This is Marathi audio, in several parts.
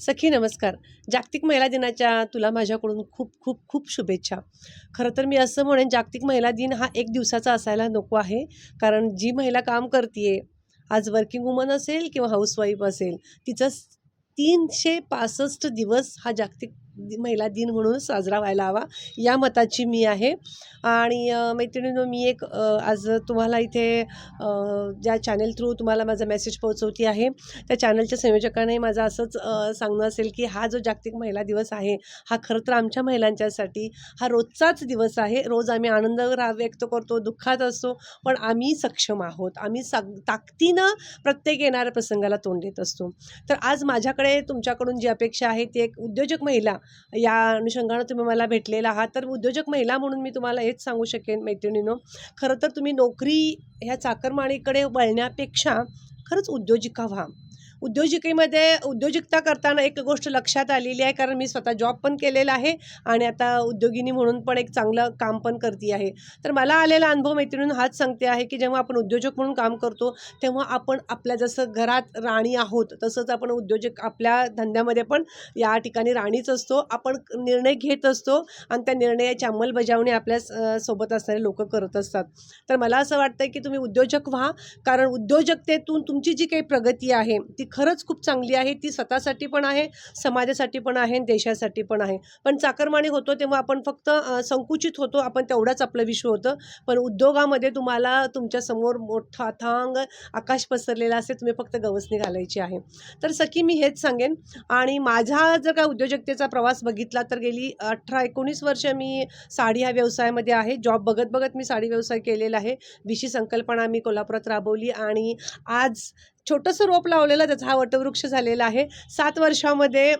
सखी नमस्कार. जागतिक महिला दिनाच्या तुला माझ्याकडून खूप खूप खूप शुभेच्छा. खरं तर मी असं म्हणेन जागतिक महिला दिन हा एक दिवसाचा असायला नको आहे. कारण जी महिला काम करते आज वर्किंग वुमन असेल किंवा हाऊसवाईफ असेल तिचं तीनशे पासष्ट दिवस हा जागतिक महिला दिन म्हणून साजरा व्हायला हवा. या मताची मी आहे. आणि मैत्रिणींनो मी एक आज तुम्हाला इथे ज्या चॅनल थ्रू तुम्हाला माझा मेसेज पोहोचवती आहे त्या चॅनलच्या संयोजकाने माझं असंच सांगणं असेल की हा जो जागतिक महिला दिवस आहे हा खरं तर आमच्या महिलांच्यासाठी हा रोजचाच दिवस आहे. रोज आम्ही आनंद व्यक्त करतो दुःखात असतो पण आम्ही सक्षम आहोत. आम्ही सग ताकदीनं प्रत्येक येणाऱ्या प्रसंगाला तोंड देत असतो. तर आज माझ्याकडे तुमच्याकडून जी अपेक्षा आहे ती एक उद्योजक महिला या अनुषंगानं तुम्ही मला भेटलेला आहात. तर उद्योजक महिला म्हणून मी तुम्हाला हेच सांगू शकेन मैत्रिणीनं खरं तर तुम्ही नोकरी ह्या चाकरमाळीकडे वळण्यापेक्षा खरंच उद्योजिका व्हा. उद्योजिकेमध्ये उद्योजकता करताना एक गोष्ट लक्षात आलेली आहे कारण मी स्वतः जॉब पण केलेला आहे आणि आता उद्योगिनी म्हणून पण एक चांगलं काम पण करते आहे. तर मला आलेला अनुभव मैत्रिणीनं हाच सांगते आहे की जेव्हा आपण उद्योजक म्हणून काम करतो तेव्हा आपण आपल्या जसं घरात राणी आहोत तसंच आपण उद्योजक आपल्या धंद्यामध्ये पण या ठिकाणी राणीच असतो. आपण निर्णय घेत असतो आणि त्या निर्णयाची अंमलबजावणी आपल्या स- सोबत असणारे लोक करत असतात. तर मला असं वाटतं की तुम्ही उद्योजक व्हा कारण उद्योजकतेतून तुमची जी काही प्रगती आहे ती खरंच खूप चांगली आहे. ती स्वतःसाठी पण आहे समाजासाठी पण आहे देशासाठी पण आहे. पण चाकरमानी होतो तेव्हा आपण फक्त संकुचित होतो. आपण तेवढाच आपलं विश्व होतं. पण उद्योगामध्ये तुम्हाला तुमच्यासमोर मोठा थांग आकाश पसरलेला असे तुम्ही फक्त गवसणी घालायची आहे. तर सखी मी हेच सांगेन. आणि माझा जर का उद्योजकतेचा प्रवास बघितला तर गेली अठरा एकोणीस वर्ष मी साडी ह्या व्यवसायामध्ये आहे. जॉब बघत बघत मी साडी व्यवसाय केलेला आहे. विशी संकल्पना मी कोल्हापुरात राबवली आणि आज छोटंसं रोप लावलेलं त्याचा हा वटवृक्ष झालेला आहे. सात वर्षामध्ये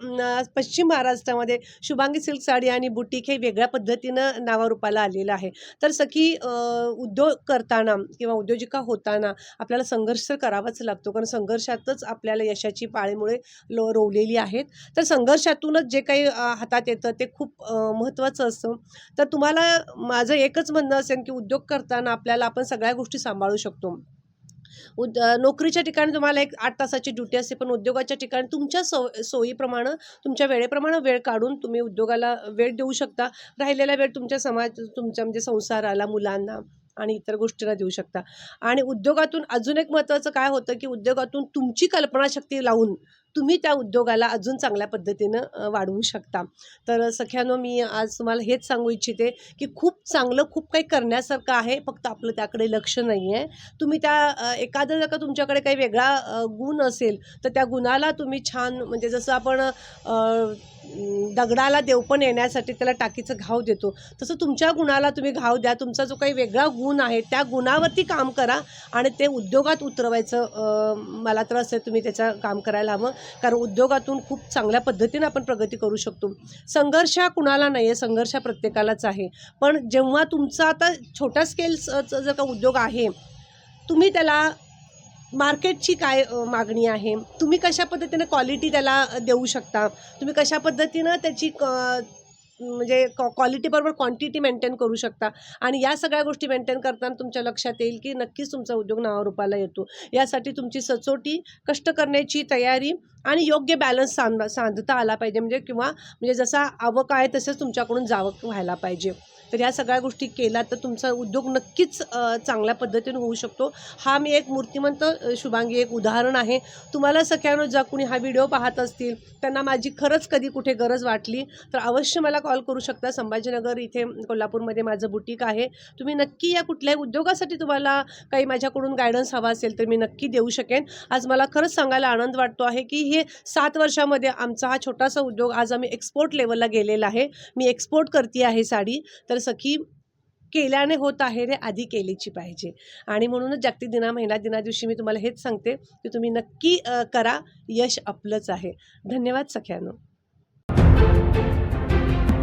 पश्चिम महाराष्ट्रामध्ये शुभांगी सिल्क साडी आणि बुटीक हे वेगळ्या पद्धतीनं नावारूपाला आलेलं आहे. तर सखी उद्योग करताना किंवा उद्योजिका होताना आपल्याला संघर्ष तर करावाच लागतो कारण संघर्षातच आपल्याला यशाची पाळीमुळे लो रोवलेली आहेत. तर संघर्षातूनच जे काही हातात येतं ते खूप महत्त्वाचं असतं. तर तुम्हाला माझं एकच म्हणणं असेल की उद्योग करताना आपल्याला आपण सगळ्या गोष्टी सांभाळू शकतो. उद नोकरीच्या ठिकाणी तुम्हाला एक आठ तासाची ड्युटी असते पण उद्योगाच्या ठिकाणी तुमच्या सो सोयीप्रमाणे तुमच्या वेळेप्रमाणे वेळ काढून तुम्ही उद्योगाला वेळ देऊ शकता. राहिलेला वेळ तुमच्या समाज तुमच्या म्हणजे संसाराला मुलांना आणि इतर गोष्टींना देऊ शकता. आणि उद्योगातून अजून एक महत्त्वाचं काय होतं की उद्योगातून तुमची कल्पनाशक्ती लावून तुम्ही त्या उद्योगाला अजून चांगल्या पद्धतीनं वाढवू शकता. तर सख्यानो मी आज तुम्हाला हेच सांगू इच्छिते की खूप चांगलं खूप काही करण्यासारखं आहे फक्त आपलं त्याकडे लक्ष नाही आहे तुम्ही त्या एखादं जर का तुमच्याकडे काही वेगळा गुण असेल तर त्या गुणाला तुम्ही छान म्हणजे जसं आपण दगडाला देवपण येण्यासाठी त्याला टाकीचं घाव देतो तसं तुमच्या गुणाला तुम्ही घाव द्या. तुमचा जो काही वेगळा गुण आहे त्या गुणावरती काम करा आणि ते उद्योगात उतरवायचं मला तर असं तुम्ही त्याचं काम करायला हवं. कारण उद्योगातून खूप चांगल्या पद्धतीनं आपण प्रगती करू शकतो. संघर्ष हा कुणाला नाही आहे संघर्ष प्रत्येकालाच आहे. पण जेव्हा तुमचा आता छोट्या स्केल्सचा जर का उद्योग आहे तुम्ही त्याला मार्केटची काय मागणी आहे? तुम्ही कशा पद्धतीने क्वालिटी त्याला देऊ शकता? तुम्ही कशा पद्धतीनं त्याची क म्हणजे क्वालिटीबरोबर क्वांटिटी मेंटेन करू शकता. आणि या सगळ्या गोष्टी मेंटेन करताना तुमच्या लक्षात येईल की नक्कीच तुमचा उद्योग नावारूपाला येतो. यासाठी तुमची सचोटी कष्ट करण्याची तयारी आणि योग्य बॅलन्स सांध साधता आला पाहिजे. म्हणजे किंवा म्हणजे जसा आवक आहे तसंच तुमच्याकडून जावक व्हायला पाहिजे. तर या सगळ्या गोष्टी केल्या तर तुमचा उद्योग नक्कीच चांगल्या पद्धतीने होऊ शकतो. हा मी एक मूर्तिमंत शुभांगी एक उदाहरण आहे. तुम्हाला सगळ्यांना ज्या कुणी हा व्हिडिओ पाहत असतील त्यांना माझी खरंच कधी कुठे गरज वाटली तर अवश्य मला कॉल करू शकता. संभाजीनगर इथे कोल्हापूरमध्ये माझं बुटीक आहे. तुम्ही नक्की या कुठल्याही उद्योगासाठी तुम्हाला काही माझ्याकडून गायडन्स हवा असेल तर मी नक्की देऊ शकेन. आज मला खरंच सांगायला आनंद वाटतो आहे की हे सात वर्षामध्ये आमचा हा छोटासा उद्योग आज आम्ही एक्सपोर्ट लेवलला गेलेला आहे. मी एक्सपोर्ट करते आहे साडी. तर सखी केल्याने होत आहे रे आधी केलीची पाहिजे. आणि म्हणूनच जागतिक दिना महिला दिना दिवशी मी तुम्हाला हेच सांगते की तुम्ही नक्की करा. यश आपलंच आहे. धन्यवाद सख्यानो